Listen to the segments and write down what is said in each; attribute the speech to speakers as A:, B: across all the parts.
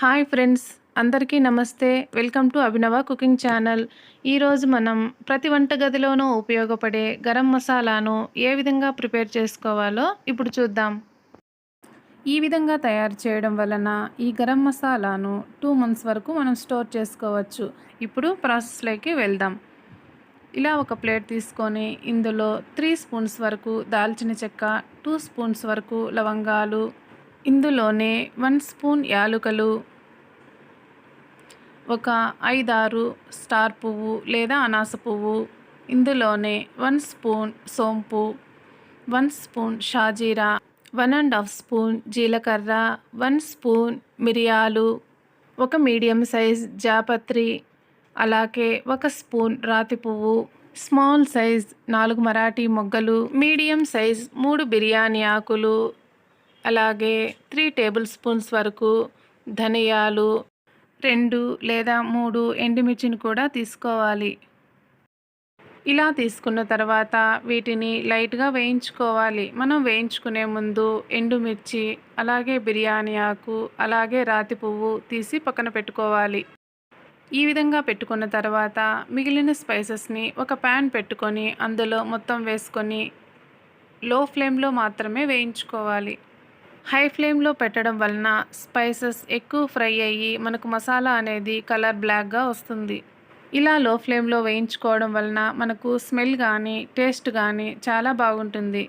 A: Hi friends అందరికీ నమస్తే. Welcome to Abhinava cooking channel. ఈరోజు మనం ప్రతి వంటగదిలోనూ ఉపయోగపడే గరం మసాలాను ఏ విధంగా ప్రిపేర్ చేసుకోవాలో ఇప్పుడు చూద్దాం. ఈ విధంగా తయారు చేయడం వలన ఈ గరం మసాలాను టూ మంత్స్ వరకు మనం స్టోర్ చేసుకోవచ్చు. ఇప్పుడు ప్రాసెస్లోకి వెళ్దాం. ఇలా ఒక ప్లేట్ తీసుకొని ఇందులో త్రీ స్పూన్స్ వరకు దాల్చిన చెక్క టూ స్పూన్స్ వరకు లవంగాలు ఇందులోనే వన్ స్పూన్ యాలుకలు ఒక ఐదారు స్టార్ పువ్వు లేదా అనాస పువ్వు ఇందులోనే వన్ స్పూన్ సోంపు వన్ స్పూన్ షాజీరా వన్ అండ్ హాఫ్ స్పూన్ జీలకర్ర వన్ స్పూన్ మిరియాలు ఒక మీడియం సైజ్ జాపత్రి అలాగే ఒక స్పూన్ రాతి పువ్వు స్మాల్ సైజ్ నాలుగు మరాఠీ మొగ్గలు మీడియం సైజ్ మూడు బిర్యానీ ఆకులు అలాగే త్రీ టేబుల్ స్పూన్స్ వరకు ధనియాలు రెండు లేదా మూడు ఎండుమిర్చిని కూడా తీసుకోవాలి. ఇలా తీసుకున్న తర్వాత వీటిని లైట్గా వేయించుకోవాలి. మనం వేయించుకునే ముందు ఎండుమిర్చి అలాగే బిర్యానీ ఆకు అలాగే రాతి పువ్వు తీసి పక్కన పెట్టుకోవాలి. ఈ విధంగా పెట్టుకున్న తర్వాత మిగిలిన స్పైసెస్ని ఒక ప్యాన్ పెట్టుకొని అందులో మొత్తం వేసుకొని లో ఫ్లేమ్లో మాత్రమే వేయించుకోవాలి. హై ఫ్లేమ్లో పెట్టడం వలన స్పైసెస్ ఎక్కువ ఫ్రై అయ్యి మనకు మసాలా అనేది కలర్ బ్లాక్గా వస్తుంది. ఇలా లో ఫ్లేమ్లో వేయించుకోవడం వలన మనకు స్మెల్ కానీ టేస్ట్ కానీ చాలా బాగుంటుంది.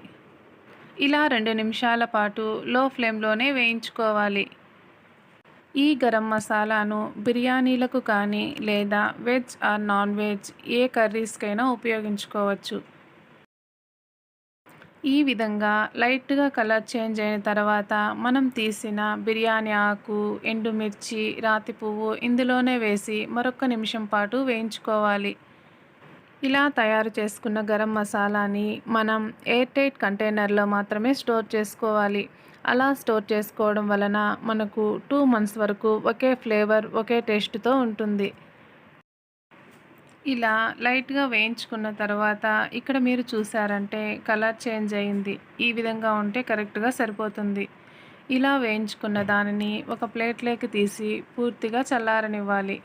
A: ఇలా రెండు నిమిషాల పాటు లో ఫ్లేమ్లోనే వేయించుకోవాలి. ఈ గరం మసాలాను బిర్యానీలకు కానీ లేదా వెజ్ ఆర్ నాన్ వెజ్ ఏ కర్రీస్కైనా ఉపయోగించుకోవచ్చు. ఈ విధంగా లైట్గా కలర్ చేంజ్ అయిన తర్వాత మనం తీసిన బిర్యానీ ఆకు ఎండుమిర్చి రాతి పువ్వు ఇందులోనే వేసి మరొక నిమిషం పాటు వేయించుకోవాలి. ఇలా తయారు చేసుకున్న గరం మసాలాని మనం ఎయిర్ టైట్ కంటైనర్లో మాత్రమే స్టోర్ చేసుకోవాలి. అలా స్టోర్ చేసుకోవడం వలన మనకు టూ మంత్స్ వరకు ఒకే ఫ్లేవర్ ఒకే టేస్ట్తో ఉంటుంది. ఇలా లైట్గా వేయించుకున్న తర్వాత ఇక్కడ మీరు చూసారంటే కలర్ చేంజ్ అయింది. ఈ విధంగా ఉంటే కరెక్ట్గా సరిపోతుంది. ఇలా వేయించుకున్న దానిని ఒక ప్లేట్లోకి తీసి పూర్తిగా చల్లారనివ్వాలి.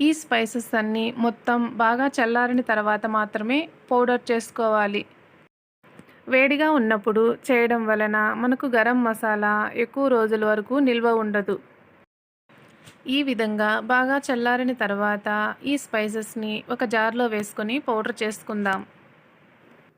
A: ఈ స్పైసెస్ అన్నీ మొత్తం బాగా చల్లారిన తర్వాత మాత్రమే పౌడర్ చేసుకోవాలి. వేడిగా ఉన్నప్పుడు చేయడం వలన మనకు గరం మసాలా ఎక్కువ రోజుల వరకు నిల్వ ఉండదు. ఈ విధంగా బాగా చల్లారిన తర్వాత ఈ స్పైసెస్ని ఒక జార్లో వేసుకొని పౌడర్ చేసుకుందాం.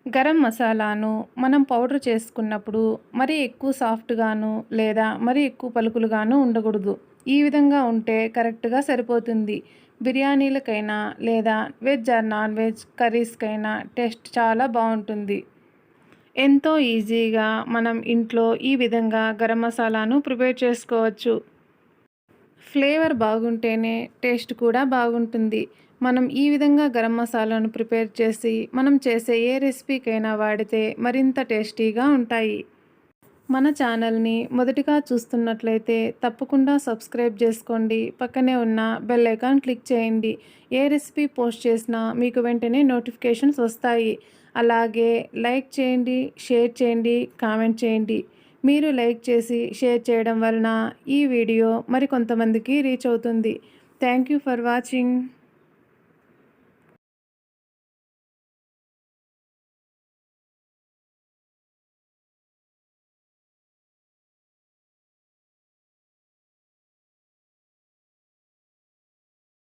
A: గరం మసాలాను మనం పౌడర్ చేసుకున్నప్పుడు మరీ ఎక్కువ సాఫ్ట్గాను లేదా మరీ ఎక్కువ పలుకులుగాను ఉండకూడదు. ఈ విధంగా ఉంటే కరెక్ట్గా సరిపోతుంది. బిర్యానీలకైనా లేదా వెజ్ ఆర్ నాన్ వెజ్ కర్రీస్కైనా టేస్ట్ చాలా బాగుంటుంది. ఎంతో ఈజీగా మనం ఇంట్లో ఈ విధంగా గరం మసాలాను ప్రిపేర్ చేసుకోవచ్చు. ఫ్లేవర్ బాగుంటేనే టేస్ట్ కూడా బాగుంటుంది. మనం ఈ విధంగా గరం మసాలాను ప్రిపేర్ చేసి మనం చేసే ఏ రెసిపీకైనా వాడితే మరింత టేస్టీగా ఉంటాయి. మన ఛానల్ని మొదటిగా చూస్తున్నట్లయితే తప్పకుండా సబ్స్క్రైబ్ చేసుకోండి. పక్కనే ఉన్న బెల్ ఐకాన్ క్లిక్ చేయండి. ఏ రెసిపీ పోస్ట్ చేసినా మీకు వెంటనే నోటిఫికేషన్స్ వస్తాయి. అలాగే లైక్ చేయండి షేర్ చేయండి కామెంట్ చేయండి. మీరు లైక్ చేసి షేర్ చేయడం వలన ఈ వీడియో మరికొంతమందికి రీచ్ అవుతుంది. Thank you for watching.